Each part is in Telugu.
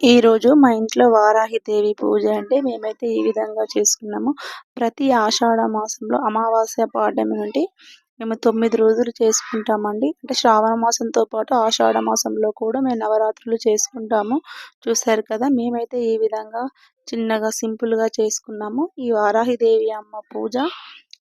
ఈరోజు మా ఇంట్లో వారాహిదేవి పూజ అంటే మేమైతే ఈ విధంగా చేసుకున్నాము. ప్రతి ఆషాఢ మాసంలో అమావాస్య పాడ్యమి నుండి మేము తొమ్మిది రోజులు చేసుకుంటామండి. అంటే శ్రావణ మాసంతో పాటు ఆషాఢ మాసంలో కూడా మేము నవరాత్రులు చేసుకుంటాము. చూసారు కదా మేమైతే ఈ విధంగా చిన్నగా సింపుల్గా చేసుకున్నాము. ఈ వారాహిదేవి అమ్మ పూజ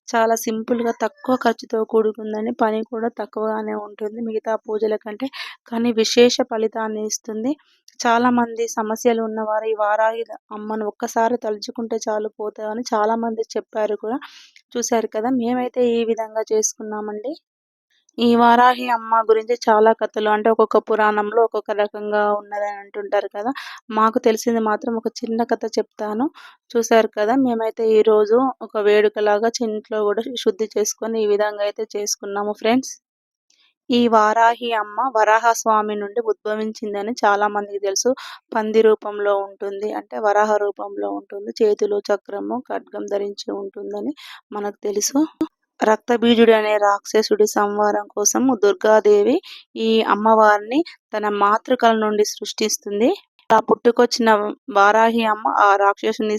చాలా సింపుల్గా తక్కువ ఖర్చుతో కూడుకుందని పని కూడా తక్కువగానే ఉంటుంది. మిగతా పూజల కంటే కానీ విశేష ఫలితాన్ని ఇస్తుంది. చాలామంది సమస్యలు ఉన్నవారు ఈ వారాహి అమ్మను ఒక్కసారి తలుచుకుంటే చాలు పోతాయని చాలామంది చెప్పారు కూడా. చూశారు కదా మేమైతే ఈ విధంగా చేసుకున్నామండి. ఈ వారాహి అమ్మ గురించి చాలా కథలు. అంటే ఒక్కొక్క పురాణంలో ఒక్కొక్క రకంగా ఉన్నదని అంటుంటారు కదా. మాకు తెలిసింది మాత్రం ఒక చిన్న కథ చెప్తాను. చూశారు కదా మేమైతే ఈరోజు ఒక వేడుకలాగా ఇంట్లో కూడా శుద్ధి చేసుకొని ఈ విధంగా అయితే చేసుకున్నాము ఫ్రెండ్స్. ఈ వారాహి అమ్మ వరాహ స్వామి నుండి ఉద్భవించిందని చాలా మందికి తెలుసు. పంది రూపంలో ఉంటుంది. అంటే వరాహ రూపంలో ఉంటుంది. చేతులు చక్రము ఖడ్గం ధరించి ఉంటుందని మనకు తెలుసు. రక్తబీజుడు అనే రాక్షసుడి సంహారం కోసం దుర్గాదేవి ఈ అమ్మవారిని తన మాతృకల నుండి సృష్టిస్తుంది. ఆ పుట్టుకొచ్చిన వారాహి అమ్మ ఆ రాక్షసుని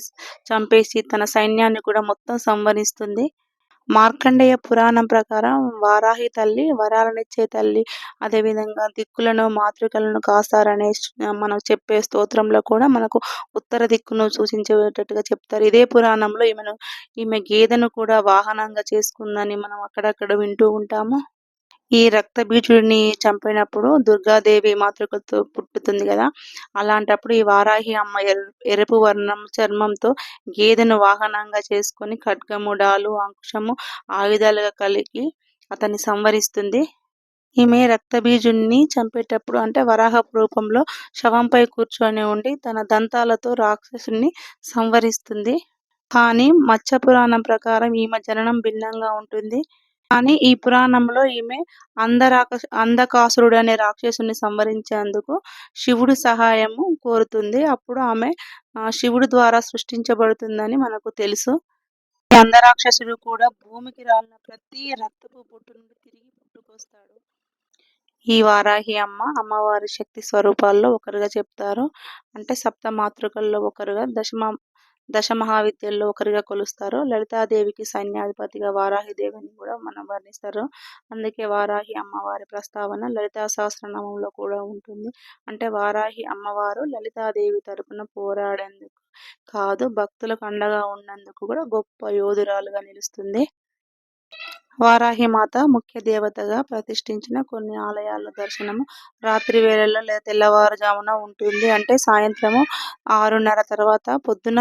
చంపేసి తన సైన్యాన్ని కూడా మొత్తం సంవరిస్తుంది మార్కండేయ పురాణం ప్రకారం వారాహి తల్లి వరాలనిచ్చే తల్లి అదేవిధంగా దిక్కులను మాతృకలను కాస్తారనే మనం చెప్పే స్తోత్రంలో కూడా మనకు ఉత్తర దిక్కును సూచించేటట్టుగా చెప్తారు. ఇదే పురాణంలో ఈమెను ఈమె గేదెను కూడా వాహనంగా చేసుకుందని మనం అక్కడక్కడ వింటూ ఉంటాము. ఈ రక్తబీజుడిని చంపినప్పుడు దుర్గాదేవి మాతృకతో పుట్టుతుంది కదా. అలాంటప్పుడు ఈ వారాహి అమ్మ ఎరుపు వర్ణం చర్మంతో గేదెను వాహనంగా చేసుకొని ఖడ్గము డాలు అంకుశము ఆయుధాలుగా కలిగి అతన్ని సంవరిస్తుంది. ఈమె రక్తబీజుణ్ణి చంపేటప్పుడు అంటే వరాహ రూపంలో శవంపై కూర్చొని ఉండి తన దంతాలతో రాక్షసుని సంవరిస్తుంది. కానీ మత్స్య పురాణం ప్రకారం ఈమె జననం భిన్నంగా ఉంటుంది. కానీ ఈ పురాణంలో ఈమె అందరాక అందకాసురుడు అనే రాక్షసుని సంవరించేందుకు శివుడు సహాయము కోరుతుంది. అప్పుడు ఆమె శివుడు ద్వారా సృష్టించబడుతుందని మనకు తెలుసు. ఈ కూడా భూమికి రాలిన ప్రతి రక్తపు పుట్టు నుండి తిరిగి పుట్టుకొస్తాడు. ఈ వారాహి అమ్మ అమ్మవారి శక్తి స్వరూపాల్లో ఒకరుగా చెప్తారు. అంటే సప్త మాతృకల్లో ఒకరుగా దశమ దశ మహావిద్యల్లో ఒకరిగా కొలుస్తారు లలితాదేవికి సైన్యాధిపతిగా వారాహిదేవిని కూడా మనం వర్ణిస్తారు అందుకే వారాహి అమ్మవారి ప్రస్తావన లలితా సహస్రనామంలో కూడా ఉంటుంది. అంటే వారాహి అమ్మవారు లలితాదేవి తరపున పోరాడేందుకు కాదు భక్తులకు అండగా ఉన్నందుకు కూడా గొప్ప యోధురాలుగా నిలుస్తుంది. వారాహి మాత ముఖ్య దేవతగా ప్రతిష్ఠించిన కొన్ని ఆలయాల దర్శనము రాత్రి వేళల్లో లేదా తెల్లవారుజామున ఉంటుంది. అంటే సాయంత్రము ఆరున్నర తర్వాత పొద్దున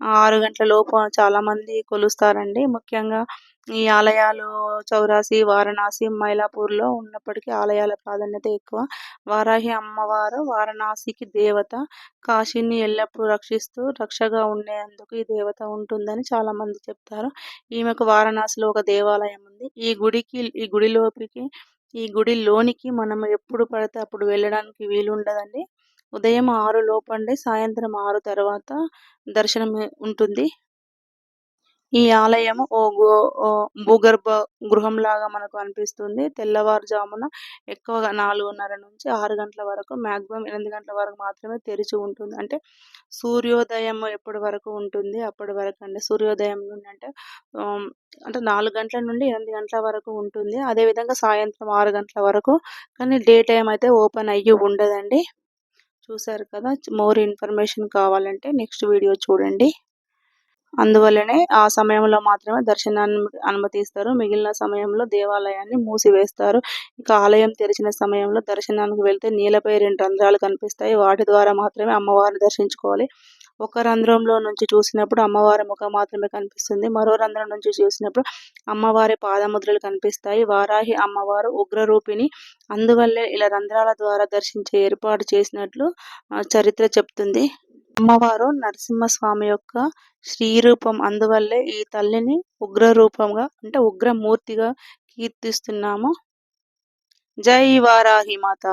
ఆరు గంటల లోపు చాలామంది కొలుస్తారండి. ముఖ్యంగా ఈ ఆలయాలు చౌరాసి వారణాసి మైలాపూర్లో ఉన్నప్పటికీ ఆలయాల ప్రాధాన్యత ఎక్కువ. వారాహి అమ్మవారు వారణాసికి దేవత కాశీని ఎల్లప్పుడూ రక్షిస్తూ రక్షగా ఉండేందుకు ఈ దేవత ఉంటుందని చాలామంది చెప్తారు. ఈమెకు వారణాసిలో ఒక దేవాలయం ఉంది. ఈ గుడికి ఈ గుడిలోకి ఈ గుడి లోనికి మనం ఎప్పుడు పడితే అప్పుడు వెళ్ళడానికి వీలు ఉండదండి ఉదయం ఆరు లోపండి సాయంత్రం ఆరు తర్వాత దర్శనం ఉంటుంది. ఈ ఆలయం ఓ గో భూగర్భ గృహంలాగా మనకు అనిపిస్తుంది. తెల్లవారుజామున ఎక్కువగా నాలుగున్నర నుంచి ఆరు గంటల వరకు మ్యాక్సిమం ఎనిమిది గంటల వరకు మాత్రమే తెరిచి ఉంటుంది. అంటే సూర్యోదయం ఎప్పటి వరకు ఉంటుంది? అప్పటి వరకు అండి. సూర్యోదయం నుండి అంటే అంటే నాలుగు గంటల నుండి ఎనిమిది గంటల వరకు ఉంటుంది. అదేవిధంగా సాయంత్రం ఆరు గంటల వరకు. కానీ డే టైం అయితే ఓపెన్ అయ్యి ఉండదండి. చూసారు కదా మోర్ ఇన్ఫర్మేషన్ కావాలంటే నెక్స్ట్ వీడియో చూడండి. అందువల్లనే ఆ సమయంలో మాత్రమే దర్శనాన్ని అనుమతిస్తారు. మిగిలిన సమయంలో దేవాలయాన్ని మూసివేస్తారు. ఇక ఆలయం తెరిచిన సమయంలో దర్శనానికి వెళ్తే నీళ్ళపై రెండు రంధ్రాలు కనిపిస్తాయి. వాటి ద్వారా మాత్రమే అమ్మవారిని దర్శించుకోవాలి. ఒక రంధ్రంలో నుంచి చూసినప్పుడు అమ్మవారి ముఖం మాత్రమే కనిపిస్తుంది. మరో రంధ్రం నుంచి చూసినప్పుడు అమ్మవారి పాదముద్రలు కనిపిస్తాయి. వారాహి అమ్మవారు ఉగ్రరూపిణి. అందువల్లే ఇలా రంధ్రాల ద్వారా దర్శించే ఏర్పాటు చేసినట్లు చరిత్ర చెప్తుంది. అమ్మవారు నరసింహస్వామి యొక్క శ్రీరూపం. అందువల్లే ఈ తల్లిని ఉగ్రరూపంగా అంటే ఉగ్రమూర్తిగా కీర్తిస్తున్నాము. జై వారాహి మాత.